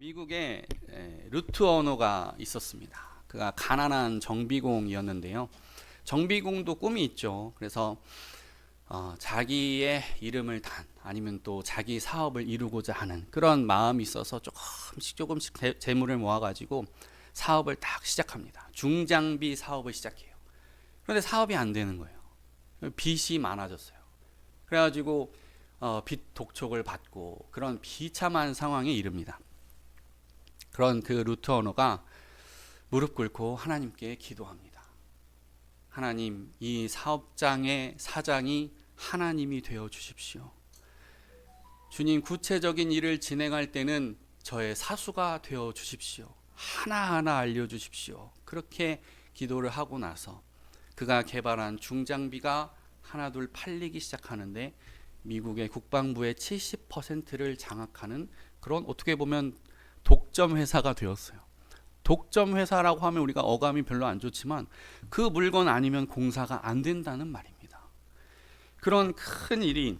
미국에 에, 루트 언어가 있었습니다. 그가 가난한 정비공이었는데요. 정비공도 꿈이 있죠. 그래서 어, 자기의 이름을 단 아니면 또 자기 사업을 이루고자 하는 그런 마음이 있어서 조금씩 조금씩 재- 재물을 모아가지고 사업을 딱 시작합니다. 중장비 사업을 시작해요. 그런데 사업이 안 되는 거예요. 빚이 많아졌어요. 그래가지고 어, 빚 독촉을 받고 그런 비참한 상황에 이릅니다. 그런 그 루트 언어가 무릎 꿇고 하나님께 기도합니다. 하나님, 이 사업장의 사장이 하나님이 되어 주십시오. 주님, 구체적인 일을 진행할 때는 저의 사수가 되어 주십시오. 하나하나 알려 주십시오. 그렇게 기도를 하고 나서 그가 개발한 중장비가 하나둘 팔리기 시작하는데 미국의 국방부의 70%를 장악하는 그런 어떻게 보면 독점 회사가 되었어요. 독점 회사라고 하면 우리가 어감이 별로 안 좋지만 그 물건 아니면 공사가 안 된다는 말입니다. 그런 큰 일이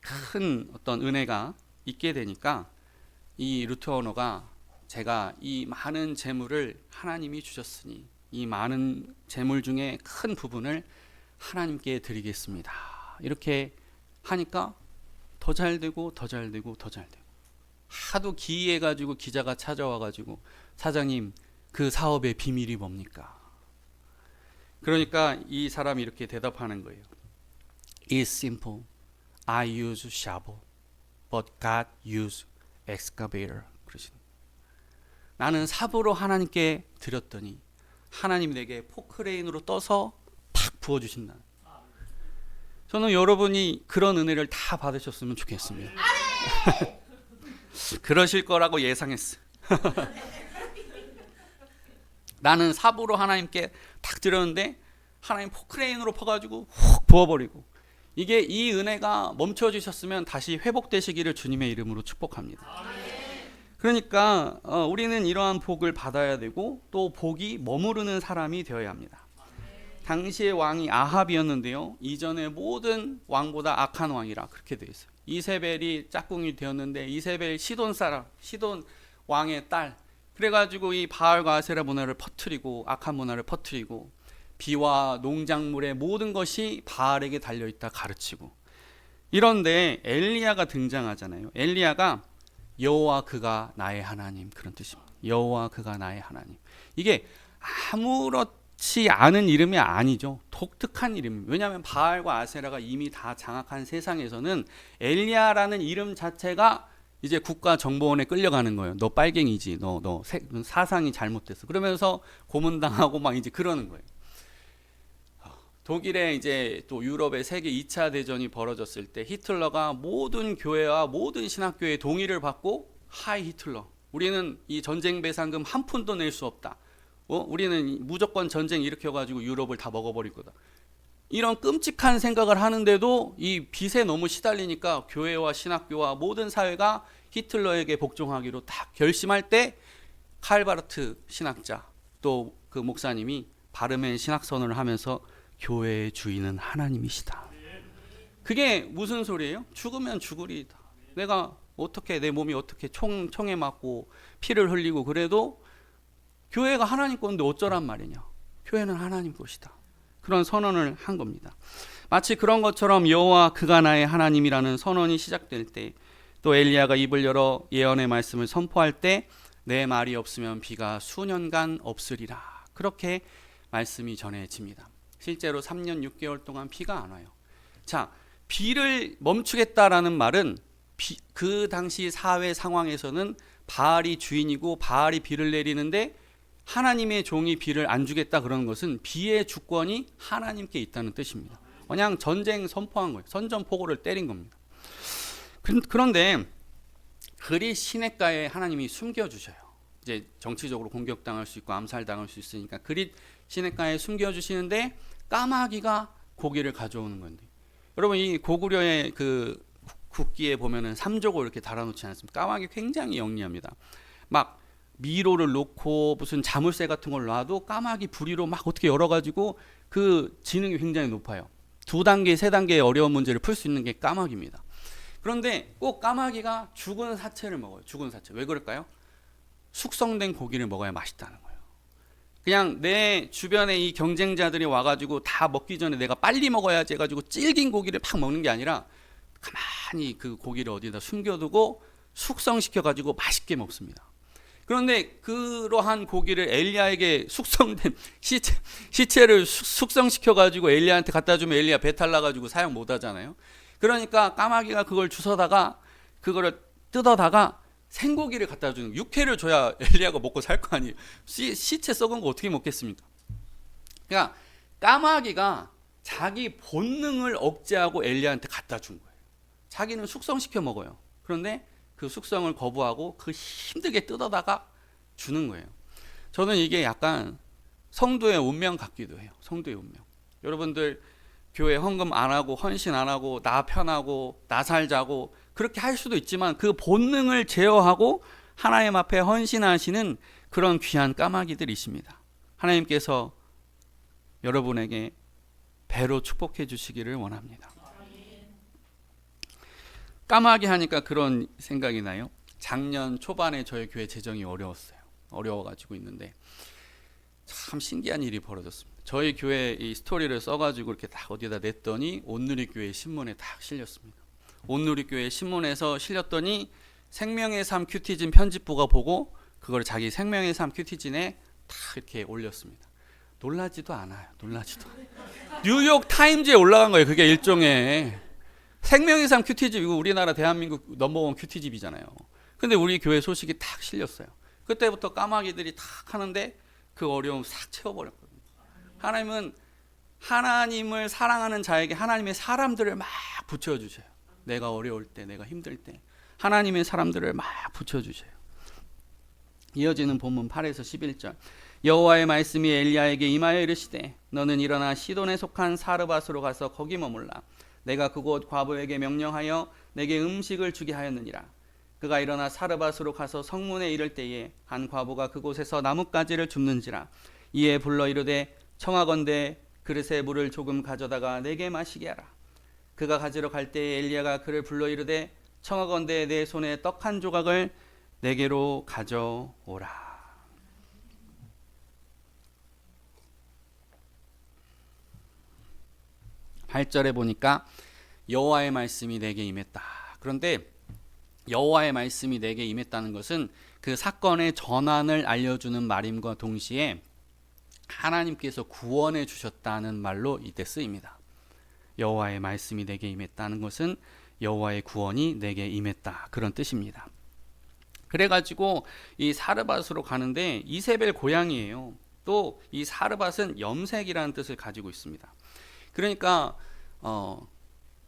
큰 어떤 은혜가 있게 되니까 이 언어가 제가 이 많은 재물을 하나님이 주셨으니 이 많은 재물 중에 큰 부분을 하나님께 드리겠습니다. 이렇게 하니까 더 잘 되고 더 잘 되고 더 잘 되고 하도 기이해 가지고 기자가 찾아와 가지고 사장님 그 사업의 비밀이 뭡니까? 그러니까 이 사람이 이렇게 대답하는 거예요. It's simple. I use shovel, but God use excavator. 그러신. 나는 삽으로 하나님께 드렸더니 하나님 내게 포크레인으로 떠서 팍 부어 주신다. 저는 여러분이 그런 은혜를 다 받으셨으면 좋겠습니다. 그러실 거라고 예상했어. 나는 삽으로 하나님께 탁 드렸는데 하나님 포크레인으로 퍼가지고 훅 부어버리고 이게 이 은혜가 멈춰 주셨으면 다시 회복되시기를 주님의 이름으로 축복합니다. 그러니까 어, 우리는 이러한 복을 받아야 되고 또 복이 머무르는 사람이 되어야 합니다. 당시의 왕이 아합이었는데요. 이전의 모든 왕보다 악한 왕이라 그렇게 되어 있어요. 이세벨이 짝꿍이 되었는데 이세벨 시돈 사람, 시돈 왕의 딸. 그래가지고 이 바알과 아세라 문화를 퍼뜨리고 악한 문화를 퍼뜨리고 비와 농작물의 모든 것이 바알에게 달려 있다 가르치고 이런데 엘리야가 등장하잖아요. 엘리야가 여호와 그가 나의 하나님 그런 뜻입니다. 여호와 그가 나의 하나님. 이게 아무렇 지 않은 이름이 아니죠. 독특한 이름. 왜냐하면 바알과 아세라가 이미 다 장악한 세상에서는 엘리야라는 이름 자체가 이제 국가 정보원에 끌려가는 거예요. 너 빨갱이지. 너 너 사상이 잘못됐어. 그러면서 고문당하고 막 이제 그러는 거예요. 독일에 이제 또 유럽의 세계 2차 대전이 벌어졌을 때 히틀러가 모든 교회와 모든 신학교의 동의를 받고 하이 히틀러. 우리는 이 전쟁 배상금 한 푼도 낼 수 없다. 어? 우리는 무조건 전쟁 일으켜 가지고 유럽을 다 먹어버릴 거다. 이런 끔찍한 생각을 하는데도 이 빚에 너무 시달리니까 교회와 신학교와 모든 사회가 히틀러에게 복종하기로 딱 결심할 때 칼바르트 신학자 또 그 목사님이 바르멘 신학선언을 하면서 교회의 주인은 하나님이시다. 그게 무슨 소리예요? 죽으면 죽으리다. 내가 어떻게 내 몸이 어떻게 총 총에 맞고 피를 흘리고 그래도 교회가 하나님 건데 어쩌란 말이냐? 교회는 하나님 것이다. 그런 선언을 한 겁니다. 마치 그런 것처럼 여호와 그가 나의 하나님이라는 선언이 시작될 때 또 엘리야가 입을 열어 예언의 말씀을 선포할 때 내 말이 없으면 비가 수년간 없으리라. 그렇게 말씀이 전해집니다. 실제로 3년 6개월 동안 비가 안 와요. 자, 비를 멈추겠다라는 말은 비, 그 당시 사회 상황에서는 바알이 주인이고 바알이 비를 내리는데 하나님의 종이 비를 안 주겠다 그러는 것은 비의 주권이 하나님께 있다는 뜻입니다. 그냥 전쟁 선포한 거예요. 선전포고를 때린 겁니다. 그- 그런데 그리 시냇가에 하나님이 숨겨 주셔요. 이제 정치적으로 공격당할 수 있고 암살당할 수 있으니까 그리 시냇가에 숨겨 주시는데 까마귀가 고기를 가져오는 건데 여러분 이 고구려의 그 국기에 보면은 삼조고 이렇게 달아놓지 않습니까? 까마귀 굉장히 영리합니다. 막 미로를 놓고 무슨 자물쇠 같은 걸 놔도 까마귀 부리로 막 어떻게 열어가지고 그 지능이 굉장히 높아요. 두 단계, 세 단계의 어려운 문제를 풀 수 있는 게 까마귀입니다. 그런데 꼭 까마귀가 죽은 사체를 먹어요. 죽은 사체. 왜 그럴까요? 숙성된 고기를 먹어야 맛있다는 거예요. 그냥 내 주변에 이 경쟁자들이 와가지고 다 먹기 전에 내가 빨리 먹어야지 해가지고 질긴 고기를 팍 먹는 게 아니라 가만히 그 고기를 어디다 숨겨두고 숙성시켜가지고 맛있게 먹습니다. 그런데 그러한 고기를 엘리야에게 숙성된 시체, 시체를 숙성시켜 가지고 엘리야한테 갖다 주면 엘리야 배탈 나 가지고 사용 못 하잖아요. 그러니까 까마귀가 그걸 주워다가 그거를 뜯어다가 생고기를 갖다 주는 육회를 줘야 엘리야가 먹고 살 거 아니에요. 시, 시체 썩은 거 어떻게 먹겠습니까? 그러니까 까마귀가 자기 본능을 억제하고 엘리야한테 갖다 준 거예요. 자기는 숙성시켜 먹어요. 그런데 그 숙성을 거부하고 그 힘들게 뜯어다가 주는 거예요. 저는 이게 약간 성도의 운명 같기도 해요. 성도의 운명. 여러분들 교회 헌금 안 하고 헌신 안 하고 나 편하고 나 살자고 그렇게 할 수도 있지만 그 본능을 제어하고 하나님 앞에 헌신하시는 그런 귀한 까마귀들이십니다. 하나님께서 여러분에게 배로 축복해 주시기를 원합니다. 까마귀 하니까 그런 생각이 나요. 작년 초반에 저희 교회 재정이 어려웠어요. 어려워가지고 있는데 참 신기한 일이 벌어졌습니다. 저희 교회 이 스토리를 써가지고 이렇게 딱 어디다 냈더니 온누리 교회 신문에 딱 실렸습니다. 온누리 교회 신문에서 실렸더니 생명의 삶 큐티즌 편집부가 보고 그걸 자기 생명의 삶 큐티즌에 딱 이렇게 올렸습니다. 놀라지도 않아요. 놀라지도. 뉴욕 타임즈에 올라간 거예요. 그게 일종의 생명의 삶 큐티집 이거 우리나라 대한민국 넘버원 큐티집이잖아요. 근데 우리 교회 소식이 탁 실렸어요. 그때부터 까마귀들이 탁 하는데 그 어려움 싹 채워버렸거든요. 하나님은 하나님을 사랑하는 자에게 하나님의 사람들을 막 붙여주셔요. 내가 어려울 때, 내가 힘들 때 하나님의 사람들을 막 붙여주셔요. 이어지는 본문 8에서 11절 여호와의 말씀이 엘리야에게 임하여 이르시되 너는 일어나 시돈에 속한 사르밧으로 가서 거기 머물라 내가 그곳 과부에게 명령하여 내게 음식을 주게 하였느니라. 그가 일어나 사르밧으로 가서 성문에 이를 때에 한 과부가 그곳에서 나뭇가지를 줍는지라. 이에 불러 이르되 청하건대 그릇에 물을 조금 가져다가 내게 마시게 하라. 그가 가지러 갈 때에 엘리야가 그를 불러 이르되 청하건대 내 손에 떡 한 조각을 내게로 가져오라 8절에 보니까 여호와의 말씀이 내게 임했다. 그런데 여호와의 말씀이 내게 임했다는 것은 그 사건의 전환을 알려주는 말임과 동시에 하나님께서 구원해 주셨다는 말로 이때 쓰입니다. 여호와의 말씀이 내게 임했다는 것은 여호와의 구원이 내게 임했다 그런 뜻입니다. 그래가지고 이 사르밧으로 가는데 이세벨 고향이에요. 또 이 사르밧은 염색이라는 뜻을 가지고 있습니다. 그러니까 어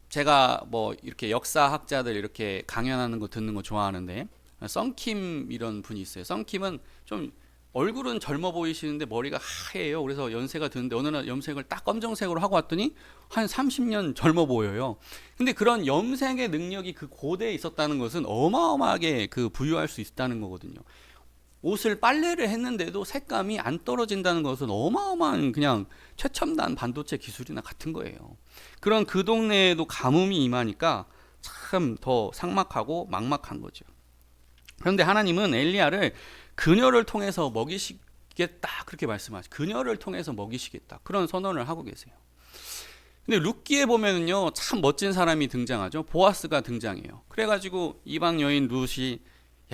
제가 뭐 이렇게 역사학자들 이렇게 강연하는 거 듣는 거 좋아하는데 썬킴 이런 분이 있어요. 썬킴은 좀 얼굴은 젊어 보이시는데 머리가 하얘요. 그래서 연세가 드는데 어느 날 염색을 딱 검정색으로 하고 왔더니 한 30년 젊어 보여요. 근데 그런 염색의 능력이 그 고대에 있었다는 것은 어마어마하게 그 부유할 수 있다는 거거든요. 옷을 빨래를 했는데도 색감이 안 떨어진다는 것은 어마어마한 그냥 최첨단 반도체 기술이나 같은 거예요. 그런 그 동네에도 가뭄이 임하니까 참 더 상막하고 막막한 거죠. 그런데 하나님은 엘리야를 그녀를 통해서 먹이시겠다 그렇게 말씀하시. 그녀를 통해서 먹이시겠다 그런 선언을 하고 계세요. 근데 룻기에 보면은요 참 멋진 사람이 등장하죠. 보아스가 등장해요. 그래가지고 이방 여인 룻이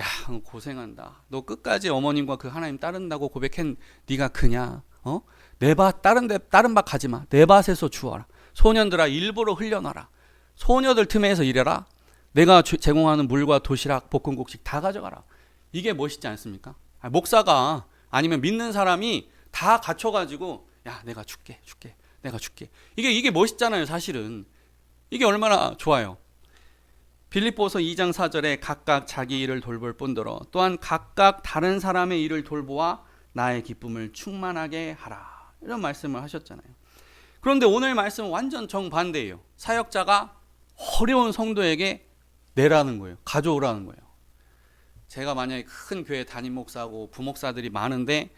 야 고생한다. 너 끝까지 어머님과 그 하나님 따른다고 고백한 네가 그냐? 어? 내밭 다른 데 다른 밭 가지 마. 내 밭에서 주어라. 소년들아 일부러 흘려놔라. 소녀들 틈에서 일해라. 내가 주, 제공하는 물과 도시락, 볶음국식 다 가져가라. 이게 멋있지 않습니까? 아, 목사가 아니면 믿는 사람이 다 갖춰가지고 야 내가 줄게 줄게 내가 줄게 이게 이게 멋있잖아요 사실은 이게 얼마나 좋아요 빌립보서 2장 4절에 각각 자기 일을 돌볼 뿐더러 또한 각각 다른 사람의 일을 돌보아 나의 기쁨을 충만하게 하라. 이런 말씀을 하셨잖아요. 그런데 오늘 말씀은 완전 정반대예요. 사역자가 어려운 성도에게 내라는 거예요. 가져오라는 거예요. 제가 만약에 큰 교회 담임 목사고 부목사들이 많은데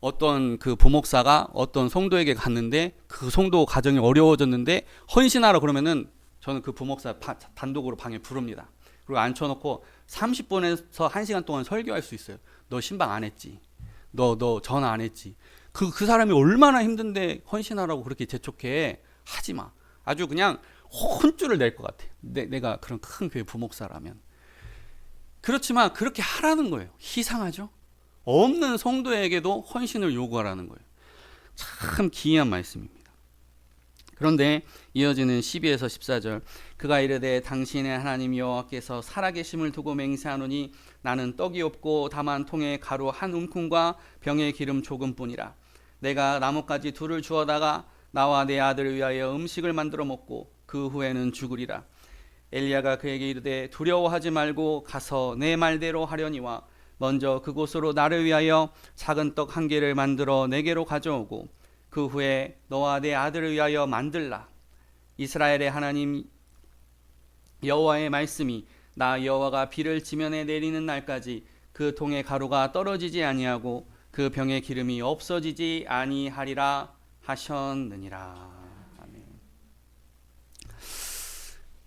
어떤 그 부목사가 어떤 성도에게 갔는데 그 성도 가정이 어려워졌는데 헌신하라 그러면은 저는 그 부목사 파- 단독으로 방에 부릅니다. 그리고 앉혀놓고 30분에서 1시간 동안 설교할 수 있어요. 너 신방 안 했지? 너 너 전화 안 했지? 그 그 사람이 얼마나 힘든데 헌신하라고 그렇게 재촉해? 하지 마. 아주 그냥 혼쭐을 낼 것 같아. 내, 내가 그런 큰 교회 부목사라면. 그렇지만 그렇게 하라는 거예요. 희상하죠? 없는 성도에게도 헌신을 요구하라는 거예요. 참 기이한 말씀입니다. 그런데 이어지는 12에서 14절 그가 이르되 당신의 하나님 여호와께서 살아계심을 두고 맹세하노니 나는 떡이 없고 다만 통에 가루 한 움큼과 병에 기름 조금뿐이라. 내가 나뭇가지 둘을 주어다가 나와 내 아들을 위하여 음식을 만들어 먹고 그 후에는 죽으리라. 엘리야가 그에게 이르되 두려워하지 말고 가서 내 말대로 하려니와 먼저 그곳으로 나를 위하여 작은 떡 한 개를 만들어 내게로 가져오고 그 후에 너와 내 아들을 위하여 만들라 이스라엘의 하나님 여호와의 말씀이 나 여호와가 비를 지면에 내리는 날까지 그 통의 가루가 떨어지지 아니하고 그 병의 기름이 없어지지 아니하리라 하셨느니라. 아멘.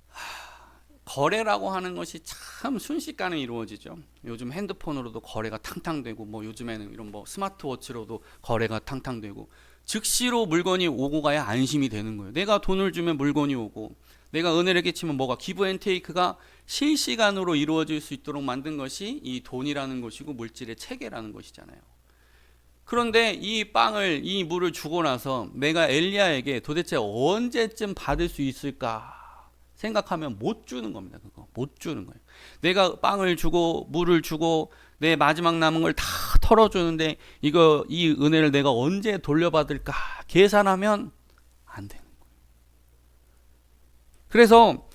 하, 거래라고 하는 것이 참 순식간에 이루어지죠. 요즘 핸드폰으로도 거래가 탕탕되고 뭐 요즘에는 이런 뭐 스마트워치로도 거래가 탕탕되고 즉시로 물건이 오고 가야 안심이 되는 거예요. 내가 돈을 주면 물건이 오고 내가 은혜를 끼치면 뭐가 기브 앤 테이크가 실시간으로 이루어질 수 있도록 만든 것이 이 돈이라는 것이고 물질의 체계라는 것이잖아요. 그런데 이 빵을 이 물을 주고 나서 내가 엘리야에게 도대체 언제쯤 받을 수 있을까 생각하면 못 주는 겁니다. 그거 못 주는 거예요. 내가 빵을 주고 물을 주고 내 마지막 남은 걸 다 털어주는데 이거 이 은혜를 내가 언제 돌려받을까 계산하면 안 되는. 그래서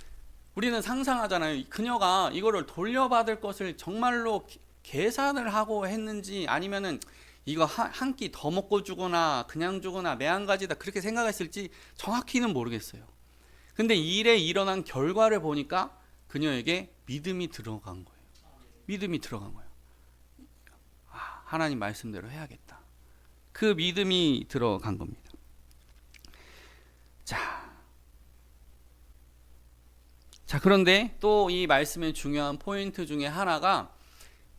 우리는 상상하잖아요. 그녀가 이거를 돌려받을 것을 정말로 계산을 하고 했는지 아니면은 이거 한 끼 더 먹고 주거나 그냥 주거나 매한가지다 그렇게 생각했을지 정확히는 모르겠어요. 근데 일에 일어난 결과를 보니까 그녀에게 믿음이 들어간 거예요. 믿음이 들어간 거예요. 아, 하나님 말씀대로 해야겠다. 그 믿음이 들어간 겁니다. 자. 자, 그런데 또 이 말씀의 중요한 포인트 중에 하나가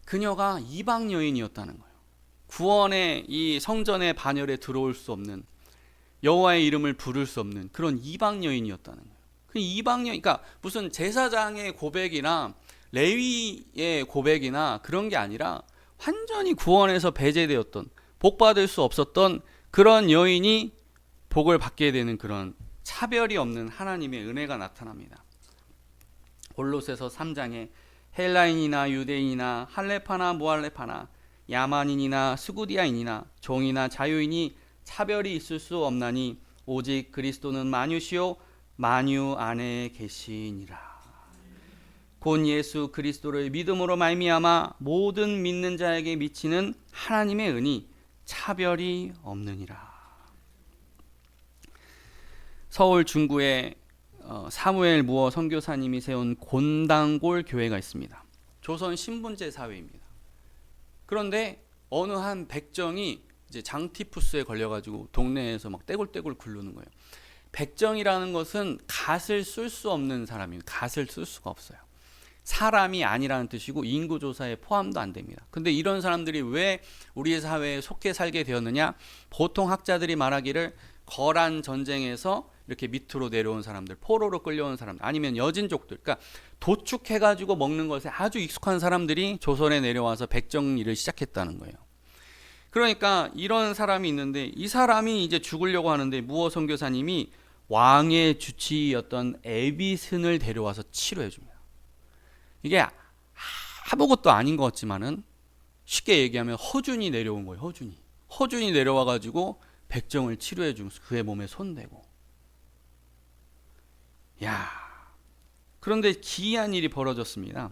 그녀가 이방 여인이었다는 거예요. 구원의 이 성전의 반열에 들어올 수 없는 여호와의 이름을 부를 수 없는 그런 이방 여인이었다는 거예요. 그 이방 여인, 그러니까 무슨 제사장의 고백이나 레위의 고백이나 그런 게 아니라 완전히 구원에서 배제되었던 복 받을 수 없었던 그런 여인이 복을 받게 되는 그런 차별이 없는 하나님의 은혜가 나타납니다. 골로새서 3장에 헬라인이나 유대인이나 할레파나 모할레파나 야만인이나 스구디아인이나 종이나 자유인이 차별이 있을 수 없나니 오직 그리스도는 만유시요 만유 안에 계시니라. 곧 예수 그리스도를 믿음으로 말미암아 모든 믿는 자에게 미치는 하나님의 은이 차별이 없느니라. 서울 중구에 어, 사무엘 무어 선교사님이 세운 곤당골 교회가 있습니다. 조선 신분제 사회입니다. 그런데 어느 한 백정이 이제 장티푸스에 걸려가지고 동네에서 막 떼굴떼굴 굴르는 거예요. 백정이라는 것은 갓을 쓸 수 없는 사람이에요. 갓을 쓸 수가 없어요. 사람이 아니라는 뜻이고 인구 조사에 포함도 안 됩니다. 근데 이런 사람들이 왜 우리 사회에 속해 살게 되었느냐? 보통 학자들이 말하기를 거란 전쟁에서 이렇게 밑으로 내려온 사람들, 포로로 끌려온 사람들, 아니면 여진족들, 그러니까 도축해가지고 먹는 것에 아주 익숙한 사람들이 조선에 내려와서 백정 일을 시작했다는 거예요. 그러니까 이런 사람이 있는데 이 사람이 이제 죽으려고 하는데 무어 선교사님이 왕의 주치였던 에비슨을 데려와서 치료해 줍니다. 이게 아무것도 아닌 것 같지만은 쉽게 얘기하면 허준이 내려온 거예요. 허준이. 허준이 내려와 가지고 백정을 치료해 주면서 그의 몸에 손대고. 야. 그런데 기이한 일이 벌어졌습니다.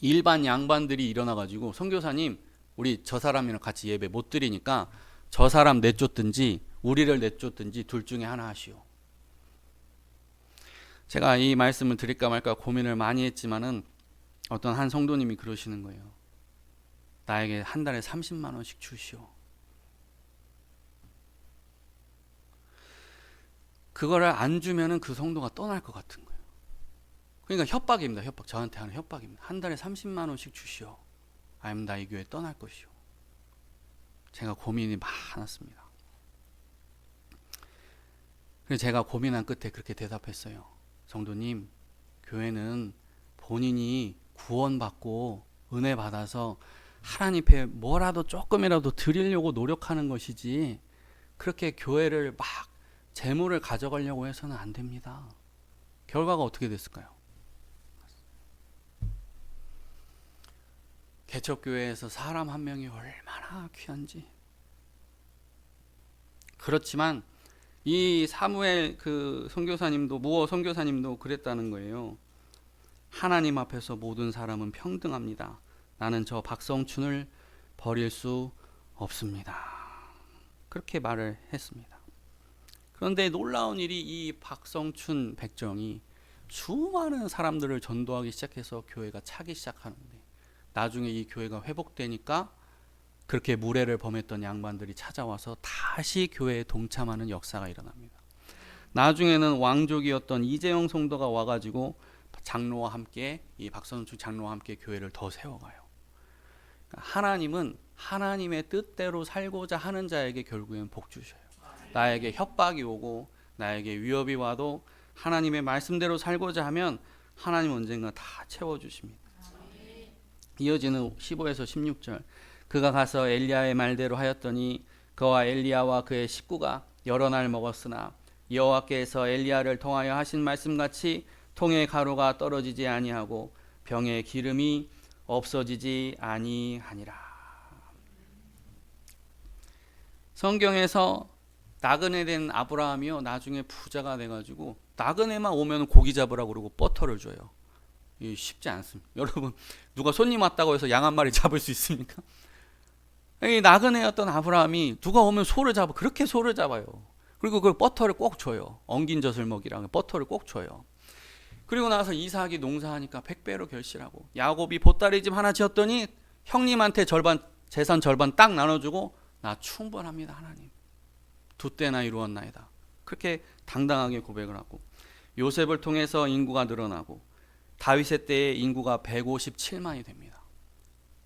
일반 양반들이 일어나 가지고 선교사님 우리 저 사람이랑 같이 예배 못 드리니까 저 사람 내쫓든지 우리를 내쫓든지 둘 중에 하나 하시오. 제가 이 말씀을 드릴까 말까 고민을 많이 했지만은 어떤 한 성도님이 그러시는 거예요. 나에게 한 달에 30만 원씩 주시오. 그거를 안 주면은 그 성도가 떠날 것 같은 거예요. 그러니까 협박입니다. 협박. 저한테 하는 협박입니다. 한 달에 30만 원씩 주시오. 아니면 나 이 교회 떠날 것이오. 제가 고민이 많았습니다. 그래서 제가 고민한 끝에 그렇게 대답했어요. 성도님, 교회는 본인이 구원받고 은혜 받아서 하나님 앞에 뭐라도 조금이라도 드리려고 노력하는 것이지 그렇게 교회를 막 재물을 가져가려고 해서는 안 됩니다. 결과가 어떻게 됐을까요? 개척교회에서 사람 한 명이 얼마나 귀한지. 그렇지만 이 사무엘 그 선교사님도 무어 선교사님도 그랬다는 거예요. 하나님 앞에서 모든 사람은 평등합니다. 나는 저 박성춘을 버릴 수 없습니다. 그렇게 말을 했습니다. 그런데 놀라운 일이 이 박성춘 백정이 수많은 사람들을 전도하기 시작해서 교회가 차기 시작하는데 나중에 이 교회가 회복되니까 그렇게 무례를 범했던 양반들이 찾아와서 다시 교회에 동참하는 역사가 일어납니다. 나중에는 왕족이었던 이재영 성도가 와가지고 장로와 함께 이 박선춘 장로와 함께 교회를 더 세워가요. 그러니까 하나님은 하나님의 뜻대로 살고자 하는 자에게 결국엔 복 주셔요. 나에게 협박이 오고 나에게 위협이 와도 하나님의 말씀대로 살고자 하면 하나님 언젠가 다 채워 주십니다. 이어지는 15에서 16절. 그가 가서 엘리야의 말대로 하였더니 그와 엘리야와 그의 식구가 여러 날 먹었으나 여호와께서 엘리야를 통하여 하신 말씀같이 통의 가루가 떨어지지 아니하고 병의 기름이 없어지지 아니하니라. 성경에서 나그네 된 아브라함이요 나중에 부자가 돼가지고 나그네만 오면 고기 잡으라고 그러고 버터를 줘요. 이 쉽지 않습니다. 여러분 누가 손님 왔다고 해서 양 한 마리 잡을 수 있습니까? 이 나그네였던 아브라함이 누가 오면 소를 잡아 그렇게 소를 잡아요. 그리고 그 버터를 꼭 줘요. 엉긴 젖을 먹이라고 버터를 꼭 줘요. 그리고 나서 이삭이 농사하니까 백배로 결실하고 야곱이 보따리 집 하나 지었더니 형님한테 절반 재산 절반 딱 나눠주고 나 충분합니다 하나님 두 때나 이루었나이다 그렇게 당당하게 고백을 하고 요셉을 통해서 인구가 늘어나고 다윗의 때에 인구가 157만이 됩니다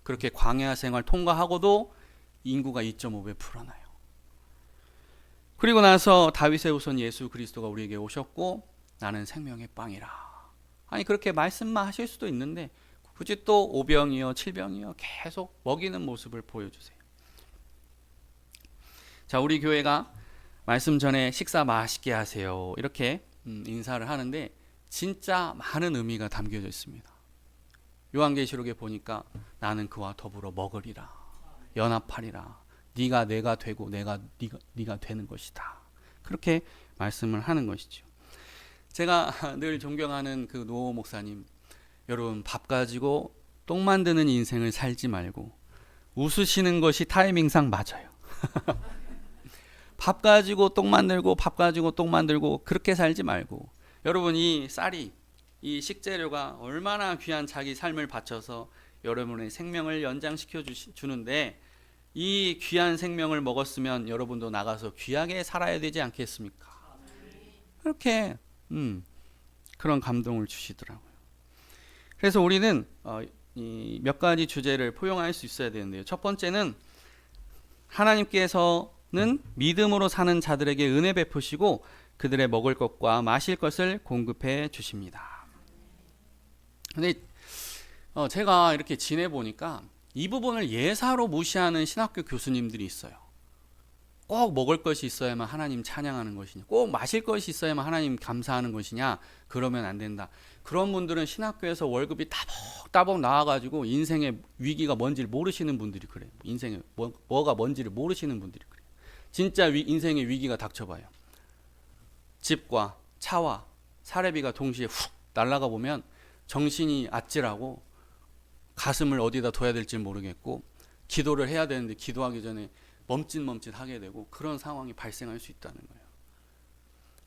그렇게 광야 생활 통과하고도 인구가 2.5배 불어나요 그리고 나서 다윗의 후손 예수 그리스도가 우리에게 오셨고 나는 생명의 빵이라 아니 그렇게 말씀만 하실 수도 있는데 굳이 또 오병이요 칠병이요 계속 먹이는 모습을 보여주세요. 자 우리 교회가 말씀 전에 식사 맛있게 하세요 이렇게 음, 인사를 하는데 진짜 많은 의미가 담겨져 있습니다. 요한계시록에 보니까 나는 그와 더불어 먹으리라 연합하리라 네가 내가 되고 내가 네가, 네가 되는 것이다 그렇게 말씀을 하는 것이죠. 제가 늘 존경하는 그 노 목사님, 여러분 밥 가지고 똥 만드는 인생을 살지 말고 웃으시는 것이 타이밍상 맞아요. 밥 가지고 똥 만들고 밥 가지고 똥 만들고 그렇게 살지 말고 여러분 이 쌀이 이 식재료가 얼마나 귀한 자기 삶을 바쳐서 여러분의 생명을 연장시켜 주는데 이 귀한 생명을 먹었으면 여러분도 나가서 귀하게 살아야 되지 않겠습니까? 그렇게 음, 그런 감동을 주시더라고요. 그래서 우리는 어, 몇 가지 주제를 포용할 수 있어야 되는데요. 첫 번째는 하나님께서는 믿음으로 사는 자들에게 은혜 베푸시고 그들의 먹을 것과 마실 것을 공급해 주십니다. 근데 어, 제가 이렇게 지내 보니까 이 부분을 예사로 무시하는 신학교 교수님들이 있어요. 꼭 먹을 것이 있어야만 하나님 찬양하는 것이냐, 꼭 마실 것이 있어야만 하나님 감사하는 것이냐, 그러면 안 된다. 그런 분들은 신학교에서 월급이 따복따복 나와가지고 인생의 위기가 뭔지를 모르시는 분들이 그래요. 인생의 뭐, 뭐가 뭔지를 모르시는 분들이 그래요. 진짜 위, 인생의 위기가 닥쳐봐요. 집과 차와 사례비가 동시에 훅 날아가 보면 정신이 아찔하고 가슴을 어디다 둬야 될지 모르겠고 기도를 해야 되는데 기도하기 전에 멈칫멈칫 하게 되고 그런 상황이 발생할 수 있다는 거예요.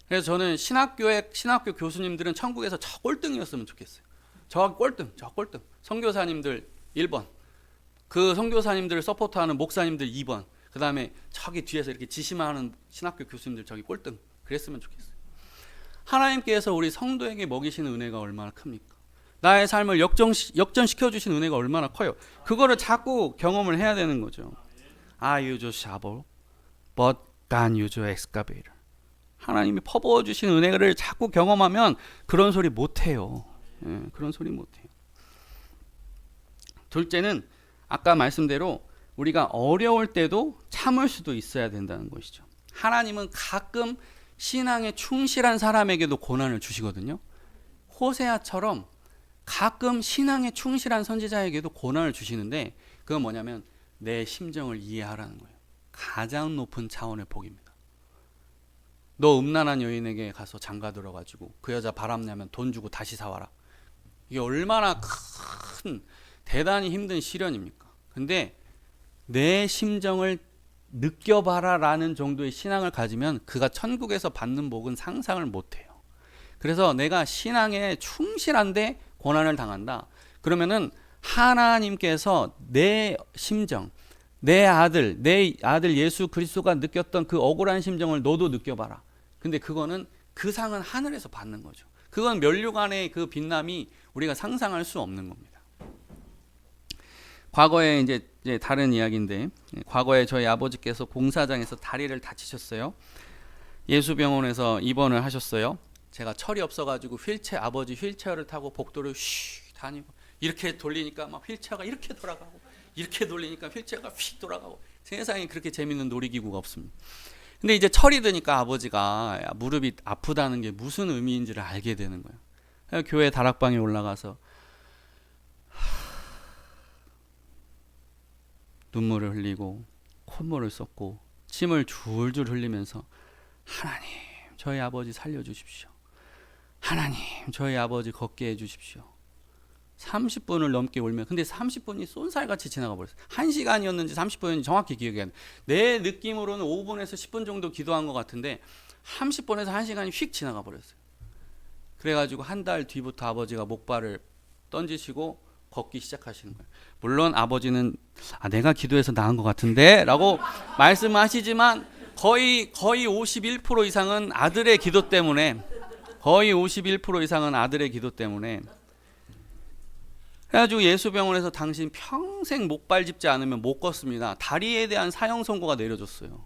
그래서 저는 신학교의 신학교 교수님들은 천국에서 저 꼴등이었으면 좋겠어요. 저 꼴등, 저 꼴등. 선교사님들 1번. 그 선교사님들을 서포트하는 목사님들 2번. 그다음에 저기 뒤에서 이렇게 지시만 하는 신학교 교수님들 저기 꼴등. 그랬으면 좋겠어요. 하나님께서 우리 성도에게 먹이시는 은혜가 얼마나 큽니까? 나의 삶을 역전 역전시켜 주신 은혜가 얼마나 커요. 그거를 자꾸 경험을 해야 되는 거죠. I use shovel, but God use excavator. 하나님이 퍼부어 주신 은혜를 자꾸 경험하면 그런 소리 못 해요. 예, 그런 소리 못 해요. 둘째는 아까 말씀대로 우리가 어려울 때도 참을 수도 있어야 된다는 것이죠. 하나님은 가끔 신앙에 충실한 사람에게도 고난을 주시거든요. 호세아처럼 가끔 신앙에 충실한 선지자에게도 고난을 주시는데 그건 뭐냐면 내 심정을 이해하라는 거예요. 가장 높은 차원의 복입니다. 너 음란한 여인에게 가서 장가 들어가지고 그 여자 바람내면 돈 주고 다시 사와라. 이게 얼마나 큰 대단히 힘든 시련입니까? 근데 내 심정을 느껴봐라라는 정도의 신앙을 가지면 그가 천국에서 받는 복은 상상을 못해요. 그래서 내가 신앙에 충실한데 고난을 당한다. 그러면은 하나님께서 내 심정, 내 아들, 내 아들 예수 그리스도가 느꼈던 그 억울한 심정을 너도 느껴봐라. 근데 그거는 그 상은 하늘에서 받는 거죠. 그건 면류관의 그 빛남이 우리가 상상할 수 없는 겁니다. 과거에 이제, 이제 다른 이야기인데 과거에 저희 아버지께서 공사장에서 다리를 다치셨어요. 예수병원에서 입원을 하셨어요. 제가 철이 없어가지고 휠체어 아버지 휠체어를 타고 복도를 쉬 다니고 이렇게 돌리니까 막 휠체어가 이렇게 돌아가고 이렇게 돌리니까 휠체어가 휙 돌아가고 세상에 그렇게 재밌는 놀이기구가 없습니다. 근데 이제 철이 드니까 아버지가 무릎이 아프다는 게 무슨 의미인지를 알게 되는 거예요. 교회 다락방에 올라가서 눈물을 흘리고 콧물을 쏟고 침을 줄줄 흘리면서 하나님 저희 아버지 살려주십시오. 하나님 저희 아버지 걷게 해 주십시오. 30분을 넘게 울면 근데 30분이 쏜살같이 지나가 버렸어요. 1시간이었는지 30분인지 정확히 기억이 안 나. 내 느낌으로는 5분에서 10분 정도 기도한 것 같은데 30분에서 1시간이 휙 지나가 버렸어요. 그래 가지고 한 달 뒤부터 아버지가 목발을 던지시고 걷기 시작하시는 거예요. 물론 아버지는 아, 내가 기도해서 나은 것 같은데라고 말씀하시지만 거의 거의 51% 이상은 아들의 기도 때문에 거의 51% 이상은 아들의 기도 때문에 그래가지고 예수병원에서 당신 평생 목발 짚지 않으면 못 걷습니다. 다리에 대한 사형 선고가 내려졌어요.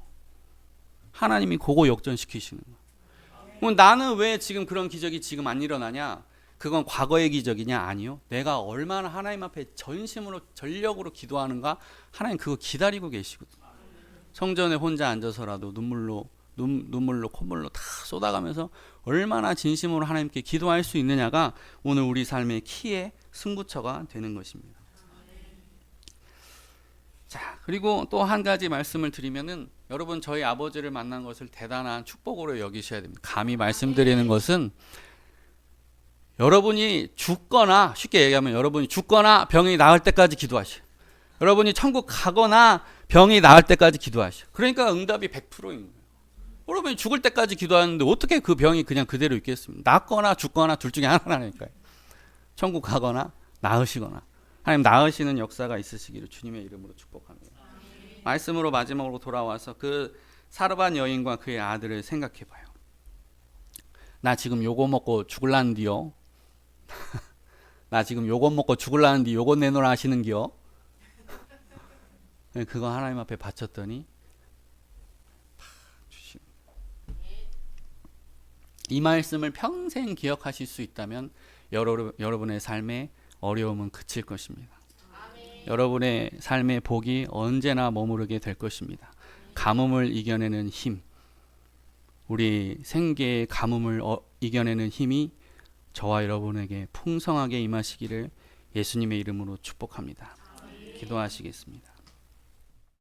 하나님이 그거 역전시키시는 거예요. 그럼 나는 왜 지금 그런 기적이 지금 안 일어나냐? 그건 과거의 기적이냐? 아니요. 내가 얼마나 하나님 앞에 전심으로 전력으로 기도하는가? 하나님 그거 기다리고 계시거든요. 성전에 혼자 앉아서라도 눈물로 눈, 눈물로 콧물로 다 쏟아가면서 얼마나 진심으로 하나님께 기도할 수 있느냐가 오늘 우리 삶의 키의 승부처가 되는 것입니다. 자, 그리고 또 한 가지 말씀을 드리면은 여러분 저희 아버지를 만난 것을 대단한 축복으로 여기셔야 됩니다. 감히 말씀드리는 것은 여러분이 죽거나 쉽게 얘기하면 여러분이 죽거나 병이 나을 때까지 기도하셔. 여러분이 천국 가거나 병이 나을 때까지 기도하셔. 그러니까 응답이 100%인 거예요. 여러분이 죽을 때까지 기도하는데 어떻게 그 병이 그냥 그대로 있겠습니까? 낫거나 죽거나 둘 중에 하나라니까요. 천국 가거나 나으시거나 하나님 나으시는 역사가 있으시기를 주님의 이름으로 축복합니다. 말씀으로 마지막으로 돌아와서 그 사르반 여인과 그의 아들을 생각해 봐요. 나 지금 요거 먹고 죽을라는디요. 나 지금 요거 먹고 죽을라는디 요거 내놓으라 하시는기요. 그거 하나님 앞에 바쳤더니 주신. 이 말씀을 평생 기억하실 수 있다면 여러, 여러분의 삶의 어려움은 그칠 것입니다. 여러분의 삶의 복이 언제나 머무르게 될 것입니다. 가뭄을 이겨내는 힘, 우리 생계의 가뭄을 어, 이겨내는 힘이 저와 여러분에게 풍성하게 임하시기를 예수님의 이름으로 축복합니다. 기도하시겠습니다.